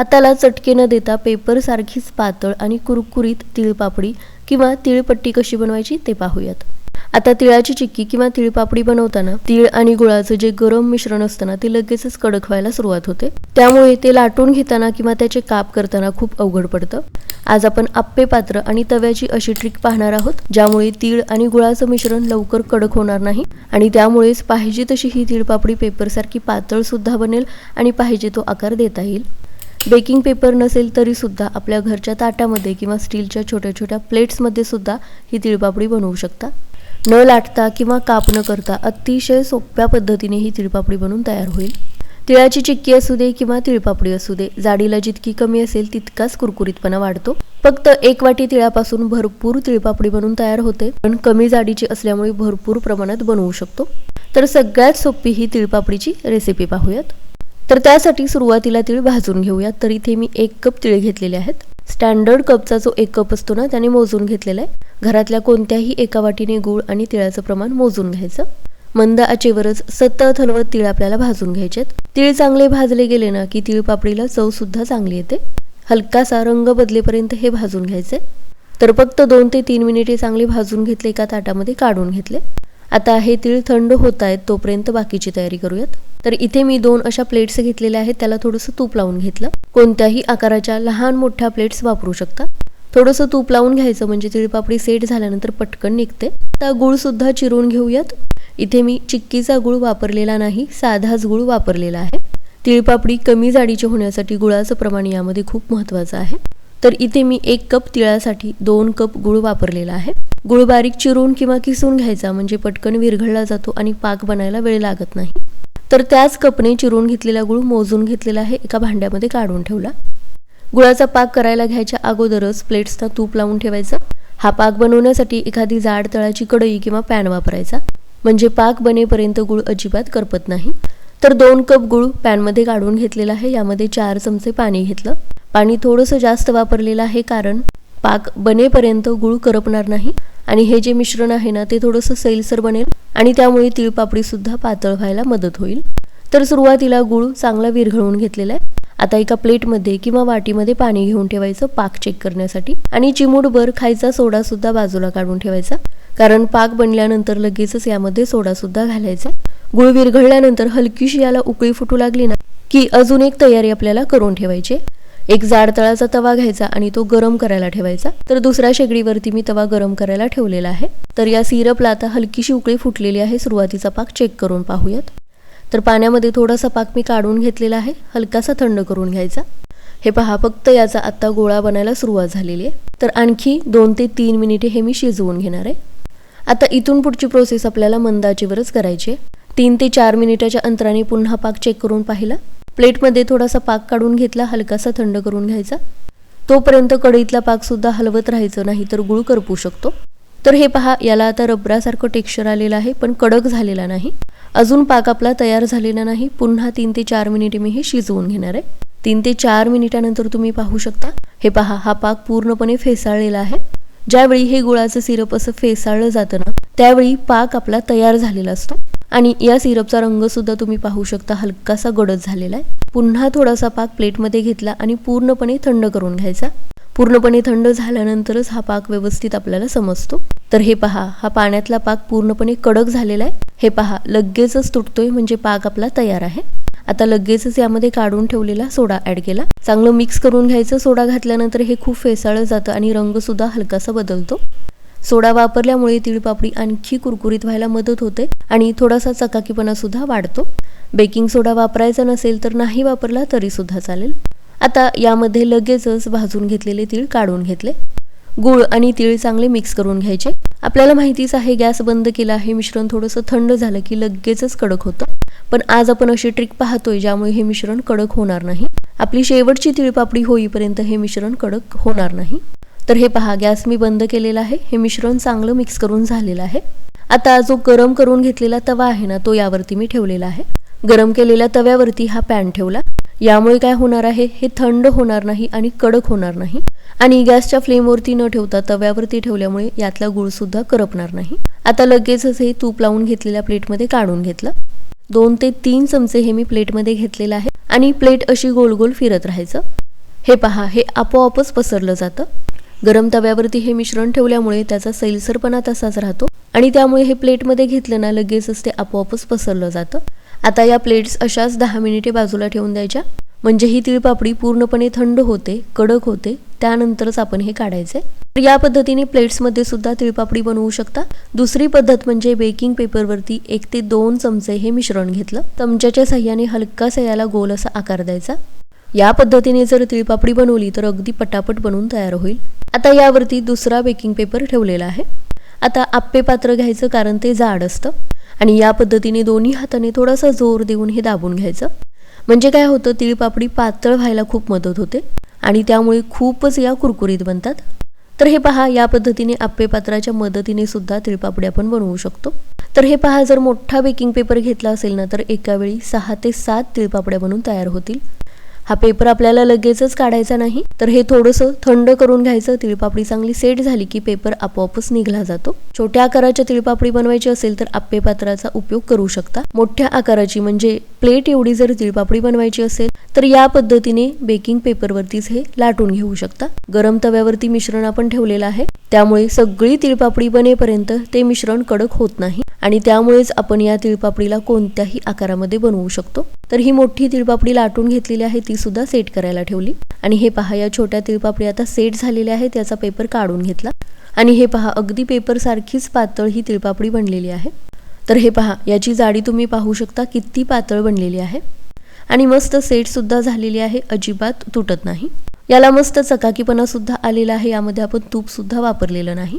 हाताला चटके न देता पेपरसारखीच पातळ आणि कुरकुरीत तिळपापडी किंवा तिळपट्टी कशी बनवायची ते पाहूयात. आता तिळाची चिक्की किंवा तिळपापडी बनवताना तीळ आणि गुळाचं जे गरम मिश्रण असतं ना ते लगेचच कडक व्हायला सुरुवात होते. त्यामुळे ते लाटून घेताना किंवा त्याचे काप करताना खूप अवघड पडतं. आज आपण आप्पे पात्र आणि तव्याची अशी ट्रिक पाहणार आहोत ज्यामुळे तीळ आणि गुळाचं मिश्रण लवकर कडक होणार नाही आणि त्यामुळेच पाहिजे तशी ही तिळपापडी पेपरसारखी पातळ सुद्धा बनेल आणि पाहिजे तो आकार देता येईल. बेकिंग पेपर नसेल तरी सुद्धा आपल्या घरच्या ताटामध्ये किंवा स्टीलच्या छोट्या छोट्या प्लेट्समध्ये सुद्धा ही तिळपापडी बनवू शकता. न लाटता किंवा काप न करता अतिशय सोप्या पद्धतीने ही तिळपापडी बनवून तयार होईल. तिळाची चिक्की असू दे किंवा तिळपापडी असू दे जाडीला जितकी कमी असेल तितकाच कुरकुरीतपणा वाढतो. फक्त एक वाटी तिळापासून भरपूर तिळपापडी बनवून तयार होते पण कमी जाडीची असल्यामुळे भरपूर प्रमाणात बनवू शकतो. तर सगळ्यात सोपी ही तिळपापडीची रेसिपी पाहूयात. तर त्यासाठी सुरुवातीला तीळ भाजून घेऊयात तर इथे मी एक कप तीळ घेतलेले आहेत. स्टँडर्ड कपचा जो एक कप असतो ना त्याने मोजून घेतलेला आहे. घरातल्या कोणत्याही एका वाटीने गूळ आणि तिळाचं प्रमाण मोजून घ्यायचं. मंद आचेवरच सतत हलवत तीळ आपल्याला भाजून घ्यायचेत. तीळ चांगले भाजले गेले ना की तीळ पापडीला चव सुद्धा चांगली येते. हलकासा रंग बदलेपर्यंत हे भाजून घ्यायचे तर फक्त दोन ते तीन मिनिटे चांगले भाजून घेतले एका ताटामध्ये काढून घेतले. आता हे तीळ थंड होत आहेत तोपर्यंत बाकीची तयारी करूयात. तर इथे मी दोन अशा प्लेट्स घेतलेल्या आहेत त्याला थोडंसं तूप लावून घेतलं. कोणत्याही आकाराच्या लहान मोठ्या प्लेट्स वापरू शकता. थोडंसं तूप लावून घ्यायचं म्हणजे तिळपापडी सेट झाल्यानंतर पटकन निघते. त्या गुळसुद्धा चिरून घेऊयात. इथे मी चिक्कीचा गुळ वापरलेला नाही साधाच गुळ वापरलेला आहे. तिळपापडी कमी जाडीची होण्यासाठी गुळाचं प्रमाण यामध्ये खूप महत्त्वाचं आहे. तर इथे मी एक कप तिळासाठी दोन कप गुळ वापरलेला आहे. गुळ बारीक चिरून किंवा किसून घ्यायचा म्हणजे पटकन विरघळला जातो आणि पाक बनायला वेळ लागत नाही. तर त्याच कपने चिरून घेतलेला गुळ मोजून घेतलेला आहे एका भांड्यामध्ये काढून ठेवला. गुळाचा पाक करायला घ्यायच्या अगोदरच प्लेट्सना तूप लावून ठेवायचं. हा पाक बनवण्यासाठी एखादी जाड तळाची कढई किंवा पॅन वापरायचा. म्हणजे पाक बनेपर्यंत गुळ अजिबात करपत नाही. तर दोन कप गुळ पॅनमध्ये काढून घेतलेला आहे यामध्ये चार चमचे पाणी घेतलं. पाणी थोडंसं जास्त वापरलेलं आहे कारण पाक बनेपर्यंत गुळ करपणार नाही. आणि हे जे मिश्रण आहे ना ते थोडंसं सैलसर बनेल आणि त्यामुळे तिळपापडी सुद्धा पातळ व्हायला मदत होईल. तर सुरुवातीला गुळ चांगला विरघळून घेतलेला आहे. आता एका प्लेटमध्ये किंवा वाटीमध्ये पाणी घेऊन ठेवायचं पाक चेक करण्यासाठी. आणि चिमूटभर खायचा सोडा सुद्धा बाजूला काढून ठेवायचा. कारण पाक बनल्यानंतर लगेचच यामध्ये सोडा सुद्धा घालायचा गुळ विरघळल्यानंतर हलकीशी याला उकळी फुटू लागली ना की अजून एक तयारी आपल्याला करून ठेवायची एक जाड तळाचा तवा घ्यायचा आणि तो गरम करायला ठेवायचा. तर दुसऱ्या शेगडीवरती मी तवा गरम करायला ठेवलेला आहे. तर या सिरपला आता हलकीशी उकळी फुटलेली आहे. सुरुवातीचा पाक चेक करून पाहूयात. तर पाण्यामध्ये थोडासा पाक मी काढून घेतलेला आहे. हलकासा थंड करून घ्यायचा. हे पहा फक्त याचा आत्ता गोळा बनायला सुरुवात झालेली आहे. तर आणखी दोन ते तीन मिनिटे हे मी शिजवून घेणार आहे. आता इथून पुढची प्रोसेस आपल्याला मंदाचीवरच करायची आहे. तीन ते चार मिनिटाच्या अंतराने पुन्हा पाक चेक करून पाहिला. प्लेटमध्ये थोडासा पाक काढून घेतला हलकासा थंड करून घ्यायचा. तोपर्यंत कढईतला पाक सुद्धा हलवत राहायचं नाही तर गुळ करपू शकतो. तर हे पहा याला आता रबरासारखं टेक्स्चर आलेलं आहे पण कडक झालेला नाही. अजून पाक आपला तयार झालेला नाही. पुन्हा तीन ते चार मिनिटे मी हे शिजवून घेणार आहे. तीन ते चार मिनिटानंतर तुम्ही पाहू शकता. हे पहा हा पाक पूर्णपणे फेसाळलेला आहे. ज्यावेळी हे गुळाचं सिरप असं फेसाळलं जातं ना त्यावेळी पाक आपला तयार झालेला असतो. आणि या सिरपचा रंगसुद्धा तुम्ही पाहू शकता हलकासा गडद झालेला आहे. पुन्हा थोडासा पाक प्लेटमध्ये घेतला आणि पूर्णपणे थंड करून घ्यायचा. पूर्णपणे थंड झाल्यानंतरच हा पाक व्यवस्थित आपल्याला समजतो. तर हे पहा हा पाण्यातला पाक पूर्णपणे कडक झालेला आहे. हे पहा लगेचच तुटतोय म्हणजे पाक आपला तयार आहे. आता लगेचच यामध्ये काढून ठेवलेला सोडा ऍड केला. चांगलं मिक्स करून घ्यायचं सोडा घातल्यानंतर हे खूप फेसाळलं जातं आणि रंग सुद्धा हलकासा बदलतो. सोडा वापरल्यामुळे तिळपापडी आणखी कुरकुरीत व्हायला मदत होते. आणि थोडासा चकाकीपणा सुद्धा वाढतो. बेकिंग सोडा वापरायचा नसेल तर नाही वापरला तरी सुद्धा चालेल. आता यामध्ये लगेचच भाजून घेतलेले तीळ काढून घेतले. गूळ आणि तीळ चांगले मिक्स करून घ्यायचे. आपल्याला माहितीच आहे गॅस बंद केला हे मिश्रण थोडंसं थंड झालं की लगेचच कडक होतं. पण आज आपण अशी ट्रिक पाहतोय ज्यामुळे हे मिश्रण कडक होणार नाही. आपली शेवटची तिळपापडी होईपर्यंत हे मिश्रण कडक होणार नाही. तर हे पहा गॅस मी बंद केलेला आहे. हे मिश्रण चांगलं मिक्स करून झालेलं आहे. आता जो गरम करून घेतलेला तवा आहे ना तो यावरती मी ठेवलेला आहे. गरम केलेल्या तव्यावरती हा पॅन ठेवला. यामुळे काय होणार आहे? हे थंड होणार नाही आणि कडक होणार नाही. आणि गॅसच्या फ्लेमवरती न ठेवता तव्यावरती ठेवल्यामुळे यातला गुळ सुद्धा करपणार नाही. आता लगेचच हे तूप लावून घेतलेल्या प्लेटमध्ये काढून घेतलं. दोन ते तीन चमचे हे मी प्लेटमध्ये घेतलेलं आहे आणि प्लेट अशी गोल गोल फिरत राहायचं. हे पहा हे आपोआपच पसरलं जातं. गरम तव्यावरती हे मिश्रण ठेवल्यामुळे त्याचा सैलसरपणा तसाच राहतो. आणि त्यामुळे हे प्लेटमध्ये घेतलं ना लगेचच ते आपोआपच पसरलं जातं. आता या प्लेट्स अशाच दहा मिनिटे बाजूला ठेवून द्यायच्या. म्हणजे ही तिळपापडी पूर्णपणे थंड होते कडक होते त्यानंतरच आपण हे काढायचे तर या पद्धतीने प्लेट्समध्ये सुद्धा तिळपापडी बनवू शकता. दुसरी पद्धत म्हणजे बेकिंग पेपरवरती एक ते दोन चमचे हे मिश्रण घेतलं. चमच्याच्या सह्याने हलका सह्याला गोल असा आकार द्यायचा. या पद्धतीने जर तिळपापडी बनवली तर अगदी पटापट बनवून तयार होईल. आता यावरती दुसरा बेकिंग पेपर ठेवलेला आहे. आता आप्पे पात्र घ्यायचं कारण ते जाड असतं. आणि या पद्धतीने दोन्ही हाताने थोडासा जोर देऊन हे दाबून घ्यायचं. म्हणजे काय होतं तिळपापडी पातळ व्हायला खूप मदत होते. आणि त्यामुळे खूपच या कुरकुरीत बनतात. तर हे पहा या पद्धतीने आप्पे पात्राच्या मदतीने सुद्धा तिळपापडी आपण बनवू शकतो. तर हे पहा जर मोठा बेकिंग पेपर घेतला असेल ना तर एकावेळी सहा ते सात तिळपापड्या बनून तयार होतील. हा पेपर आपल्याला लगेचच काढायचा नाही. तर हे थोडंसं थंड करून घ्यायचं. तिळपापडी चांगली सेट झाली की पेपर आपोआपच निघला जातो. छोट्या आकाराच्या तिळपापडी बनवायची असेल तर आप्पे पात्राचा उपयोग करू शकता. मोठ्या आकाराची म्हणजे प्लेट एवढी जर तिळपापडी बनवायची असेल तर या पद्धतीने बेकिंग पेपरवरतीच हे लाटून घेऊ शकता. गरम तव्यावरती मिश्रण आपण ठेवलेलं आहे. त्यामुळे सगळी तिळपापडी बनेपर्यंत ते मिश्रण कडक होत नाही आणि त्यामुळेच आपण या तिळपापडीला कोणत्याही आकारामध्ये बनवू शकतो. तर ही मोठी तिळपापडी लाटून घेतलेली आहे. ती सुद्धा सेट करायला ठेवली. आणि हे पहा या छोट्या तिळपापडी आता सेट झालेल्या आहेत त्याचा पेपर काढून घेतला. आणि हे पहा अगदी पेपर सारखीच पातळ ही तिळपापडी बनलेली आहे. तर हे पहा याची जाडी तुम्ही पाहू शकता किती पातळ बनलेली आहे. आणि मस्त सेट सुद्धा झालेली आहे अजिबात तुटत नाही. याला मस्त चकाकीपणा सुद्धा आलेला आहे यामध्ये आपण तूप सुद्धा वापरलेलं नाही.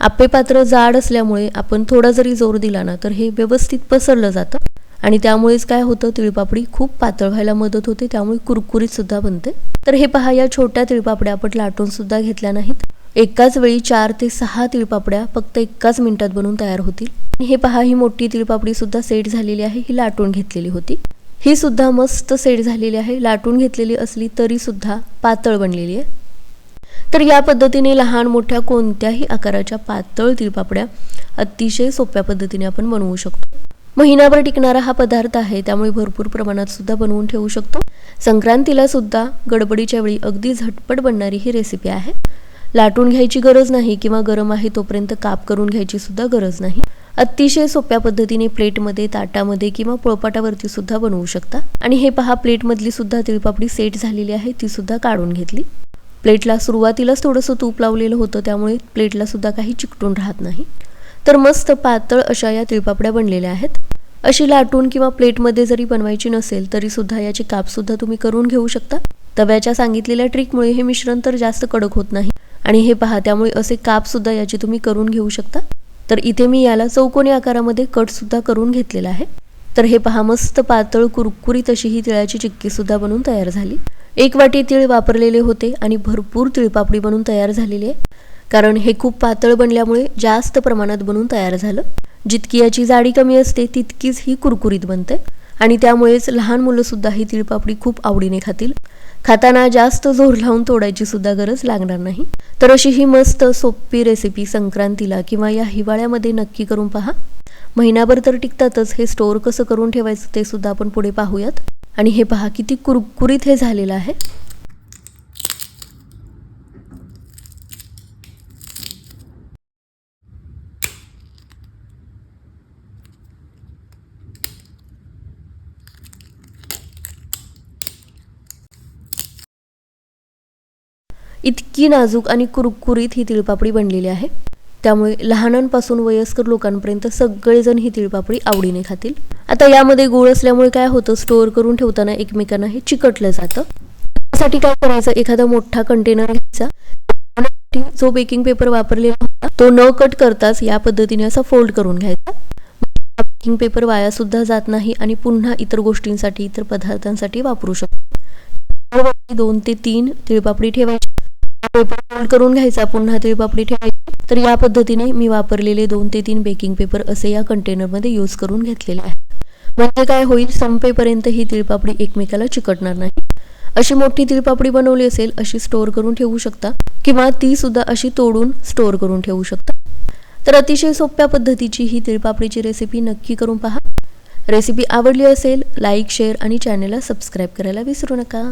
आपे पात्र जाड असल्यामुळे आपण थोडा जरी जोर दिला ना तर हे व्यवस्थित पसरलं जातं. आणि त्यामुळेच काय होतं तिळपापडी खूप पातळ व्हायला मदत होते त्यामुळे कुरकुरीत सुद्धा बनते. तर हे पहा या छोट्या तिळपापड्या आपण लाटून सुद्धा घेतल्या नाहीत. एकाच वेळी चार ते सहा तिळपापड्या फक्त एकाच मिनिटात बनवून तयार होतील. हे पहा ही मोठी तिळपापडी सुद्धा सेट झालेली आहे ही लाटून घेतलेली होती. ही सुद्धा मस्त सेट झालेली आहे लाटून घेतलेली असली तरी सुद्धा पातळ बनलेली आहे. तर या पद्धतीने लहान मोठ्या कोणत्याही आकाराच्या पातळ तिळपापड्या अतिशय सोप्या पद्धतीने आपण बनवू शकतो. महिनाभर टिकणारा हा पदार्थ आहे. त्यामुळे भरपूर प्रमाणात सुद्धा बनवून ठेवू शकतो. संक्रांतीला सुद्धा गडबडीच्या वेळी अगदी झटपट बनणारी ही रेसिपी आहे. लाटून घ्यायची गरज नाही किंवा गरम आहे तोपर्यंत काप करून घ्यायची सुद्धा गरज नाही. अतिशय सोप्या पद्धतीने प्लेटमध्ये ताटामध्ये किंवा पोळपाटावरती सुद्धा बनवू शकता. आणि हे पहा प्लेटमधली सुद्धा तिळपापडी सेट झालेली आहे ती सुद्धा काढून घेतली. प्लेटला सुरुवातीलाच थोडंसं तूप लावलेलं होतं त्यामुळे प्लेटला सुद्धा काही चिकटून राहत नाही. तर मस्त पातळ अशा या तिळपापड्या बनलेल्या आहेत. अशी लाटून किंवा प्लेटमध्ये जरी बनवायची नसेल तरी सुद्धा याची कापसुद्धा तुम्ही करून घेऊ शकता. तव्याच्या सांगितलेल्या ट्रिकमुळे हे मिश्रण तर जास्त कडक होत नाही. आणि हे पहा त्यामुळे असे कापसुद्धा याची तुम्ही करून घेऊ शकता. तर इथे मी याला चौकोनी आकारामध्ये कटसुद्धा करून घेतलेला आहे. तर हे पहा मस्त पातळ कुरकुरीत अशी ही तिळाची चिक्कीसुद्धा बनून तयार झाली. एक वाटी तिळ वापरलेले होते आणि भरपूर तिळपापडी बनवून तयार झालेली आहे. कारण हे खूप पातळ बनल्यामुळे जास्त प्रमाणात बनवून तयार झालं. जितकी याची जाडी कमी असते तितकीच ही कुरकुरीत बनते. आणि त्यामुळेच लहान मुलं सुद्धा ही तिळपापडी खूप आवडीने खातील. खाताना जास्त जोर लावून तोडायची सुद्धा गरज लागणार नाही. तर अशी ही मस्त सोपी रेसिपी संक्रांतीला किंवा या हिवाळ्यामध्ये नक्की करून पहा. महिनाभर तर टिकतातच हे स्टोअर कसं करून ठेवायचं ते सुद्धा आपण पुढे पाहूयात. आणि हे पहा किती कुरकुरीत हे झालेलं आहे. इतकी नाजूक आणि कुरकुरीत ही तिळपापडी बनलेली आहे. त्यामुळे लहानांपासून वयस्कर लोकांपर्यंत सगळेजण ही तिळपापडी आवडीने खातील. आता यामध्ये गोळ असल्यामुळे काय होतं? स्टोअर करून ठेवताना एकमेकांना हे चिकटलं जातं. त्यासाठी काय करायचं? एखादा मोठा कंटेनर घ्यायचा. जो बेकिंग पेपर वापरलेला होता तो न कट करताच या पद्धतीने असा फोल्ड करून घ्यायचा. बेकिंग पेपर वाया सुद्धा जात नाही आणि पुन्हा इतर गोष्टींसाठी इतर पदार्थांसाठी वापरू शकतो. दोन ते तीन तिळपापडी ठेवायची. पेपर फोल्ड करून घ्यायचा पुन्हा तिळपापडी ठेवायची. तर या पद्धतीने मी वापरलेले दोन ते तीन बेकिंग पेपर असे या कंटेनरमध्ये यूज करून घेतलेले आहे म्हणजे काय होईल संपेपर्यंत ही तिळपापडी एकमेकाला चिकटणार नाही. अशी मोठी तिळपापडी बनवली असेल अशी स्टोअर करून ठेवू शकता किंवा ती सुद्धा अशी तोडून स्टोअर करून ठेवू शकता. तर अतिशय सोप्या पद्धतीची ही तिळपापडीची रेसिपी नक्की करून पहा. रेसिपी आवडली असेल लाईक शेअर आणि चॅनेलला सबस्क्राईब करायला विसरू नका.